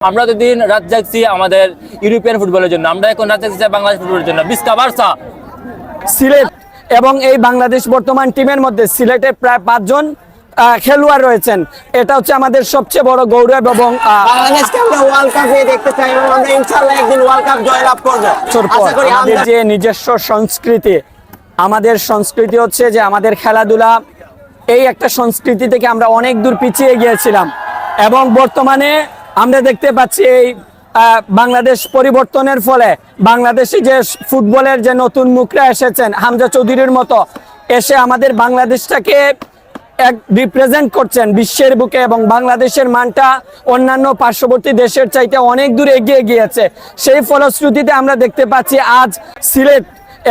আমরা তো দিন রাত জাগছি আমাদের ইউরোপিয়ান ফুটবলের জন্য আমরা এখন রাত জাগছি বাংলাদেশ ফুটবলের জন্য। বিস্কা বার্সা। সিলেট এবং এই বাংলাদেশ বর্তমান টিমের মধ্যে সিলেটে প্রায় পাঁচজন আহ, খেলোয়াড় রয়েছেন। এটা হচ্ছে আমাদের সবচেয়ে বড় গৌরব এবং বাংলাদেশকে আমরা ওয়ার্ল্ড কাপে দেখতে চাই এবং আমরা ইনশাআল্লাহ একদিন ওয়ার্ল্ড কাপ জয়লাভ করব। আশা করি আমাদের যে নিজস্ব সংস্কৃতি আমাদের সংস্কৃতি হচ্ছে যে আমাদের খেলাধুলা এই একটা সংস্কৃতি থেকে আমরা অনেক দূর পিছিয়ে গিয়েছিলাম। এবং বর্তমানে আমরা দেখতে পাচ্ছি এই বাংলাদেশ পরিবর্তনের ফলে বাংলাদেশে যে ফুটবলের যে নতুন মুখরা এসেছেন, হামজা চৌধুরীর মতো, এসে আমাদের বাংলাদেশটাকে এক রিপ্রেজেন্ট করছেন বিশ্বের বুকে এবং বাংলাদেশের মানটা অন্যান্য পার্শ্ববর্তী দেশের চাইতে অনেক দূর এগিয়ে গিয়েছে। সেই ফলশ্রুতিতে আমরা দেখতে পাচ্ছি আজ সিলেট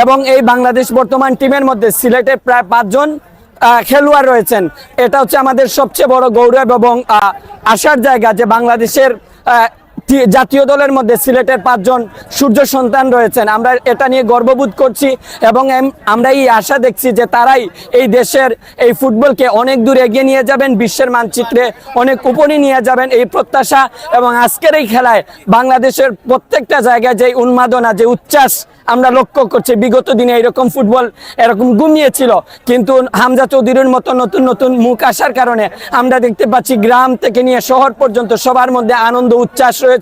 এবং এই বাংলাদেশ বর্তমান টিমের মধ্যে সিলেটে প্রায় পাঁচজন খেলোয়াড় রয়েছেন। এটা হচ্ছে আমাদের সবচেয়ে বড় গৌরব এবং আশার জায়গা যে বাংলাদেশের জাতীয় দলের মধ্যে সিলেটের পাঁচজন সূর্য সন্তান রয়েছেন। আমরা এটা নিয়ে গর্ববোধ করছি এবং আমরা এই আশা দেখছি যে তারাই এই দেশের এই ফুটবলকে অনেক দূর এগিয়ে নিয়ে যাবেন, বিশ্বের মানচিত্রে অনেক উপরে নিয়ে যাবেন এই প্রত্যাশা এবং আজকের এই খেলায় বাংলাদেশের প্রত্যেকটা জায়গায় যে উন্মাদনা, যে উচ্ছ্বাস আমরা লক্ষ্য করছি, বিগত দিনে এরকম ফুটবল এরকম ঘুমিয়েছিল। কিন্তু হামজা চৌধুরীর মতো নতুন নতুন মুখ আসার কারণে আমরা দেখতে পাচ্ছি গ্রাম থেকে নিয়ে শহর পর্যন্ত সবার মধ্যে আনন্দ, উচ্ছ্বাস রয়েছে।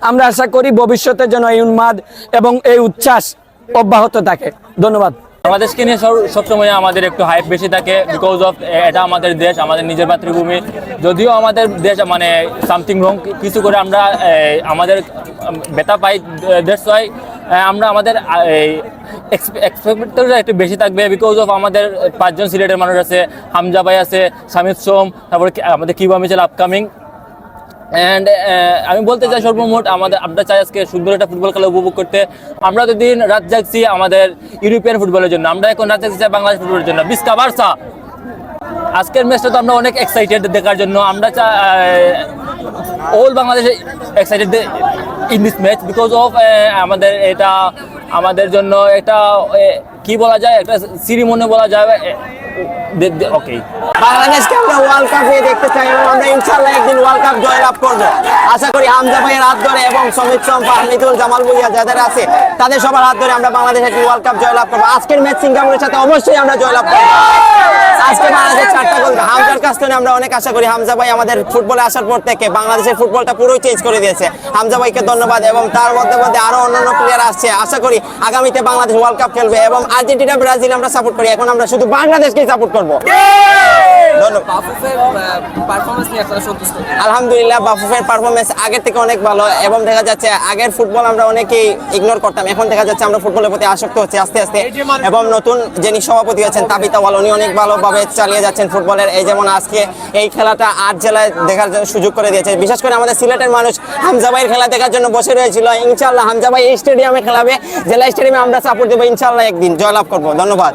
আমরা আশা করি ভবিষ্যতে যেন এই উন্মাদ এবং এই উচ্ছ্বাস অব্যাহত থাকে। ধন্যবাদ। বাংলাদেশকে নিয়ে সব- সবসময় আমাদের একটু হাইপ বেশি থাকে বিকজ অফ এটা আমাদের দেশ, আমাদের নিজের মাতৃভূমি। যদিও আমাদের দেশ মানে সামথিং রং কিছু করে আমরা আমাদের বেতা পাই দেশ হয়। আমরা আমাদের এক্সপেক্টেড একটু বেশি থাকবে বিকজ অফ আমাদের পাঁচজন সিলেটের মানুষ আছে, হামজা ভাই আছে সামিদ সোম, তারপরে আমাদের কিবা মিছিল আপকামিং অ্যান্ড আমি বলতে চাই সর্বমোট আমাদের আমরা চাই আজকে সুন্দর একটা ফুটবল খেলা উপভোগ করতে। আমরা তো দিন রাত জাগছি আমাদের ইউরোপিয়ান ফুটবলের জন্য। আমরা এখন রাত জাগছি বাংলাদেশ ফুটবলের জন্য। বিস্কা বার্সা। আজকের ম্যাচটা তো আমরা অনেক এক্সাইটেড দেখার জন্য। আমরা all Bangladesh excited in this match because of আমাদের এটা আমাদের জন্য আহ, কি বলা যায়? একটা সিরিমনি বলা যায় ওকে বাংলাদেশকে আমরা ওয়ার্ল্ড কাপে দেখতে চাই এবং আমরা ইনশাআল্লাহ একদিন ওয়ার্ল্ড কাপ জয়লাভ করব। আশা করি হামজা ভাইয়ের হাত ধরে এবং সম্পা মিতুল জামাল ভুইয়া যাদের আছে, তাদের সবার হাত ধরে আমরা বাংলাদেশ ওয়ার্ল্ড কাপ করব। আজকের ম্যাচ সিঙ্গাপুরের সাথে অবশ্যই আমরা জয়লাভ করব। আজকে বাংলাদেশের চারটা গোল হামজার কাছ থেকে আমরা অনেক আশা করি হামজা ভাই আমাদের ফুটবলে আসার পর থেকে বাংলাদেশের ফুটবলটা পুরো চেঞ্জ করে দিয়েছে। হামজা ভাইকে ধন্যবাদ এবং তার মধ্যে মধ্যে আরও অন্যান্য প্লেয়ার আসছে। আশা করি আগামীতে বাংলাদেশ ওয়ার্ল্ড কাপ খেলবে এবং আর্জেন্টিনা ব্রাজিল আমরা সাপোর্ট করি। এখন আমরা শুধু বাংলাদেশকেই সাপোর্ট করব। আলহামদুলিল্লাহ বাফুফের পারফরমেন্স আগের থেকে অনেক ভালো এবং দেখা যাচ্ছে আগের ফুটবল আমরা অনেকেই ইগনোর করতাম। এখন দেখা যাচ্ছে আমরা ফুটবলের প্রতি আসক্ত হচ্ছে আস্তে আস্তে। এবং নতুন যিনি সভাপতি আছেন তাবিতা ওয়াল উনি অনেক ভালোভাবে চালিয়ে যাচ্ছেন ফুটবলের এই যেমন আজকে এই খেলাটা আট জেলায় দেখার জন্য সুযোগ করে দিয়েছে। বিশেষ করে আমাদের সিলেটের মানুষ হামজাবাইয়ের খেলা দেখার জন্য বসে রয়েছিল। ইনশাল্লাহ হামজাবাই এই স্টেডিয়ামে খেলাবে। জেলা স্টেডিয়ামে আমরা সাপোর্ট দেবো ইনশাল্লাহ একদিন। জয়লাভ করব। ধন্যবাদ।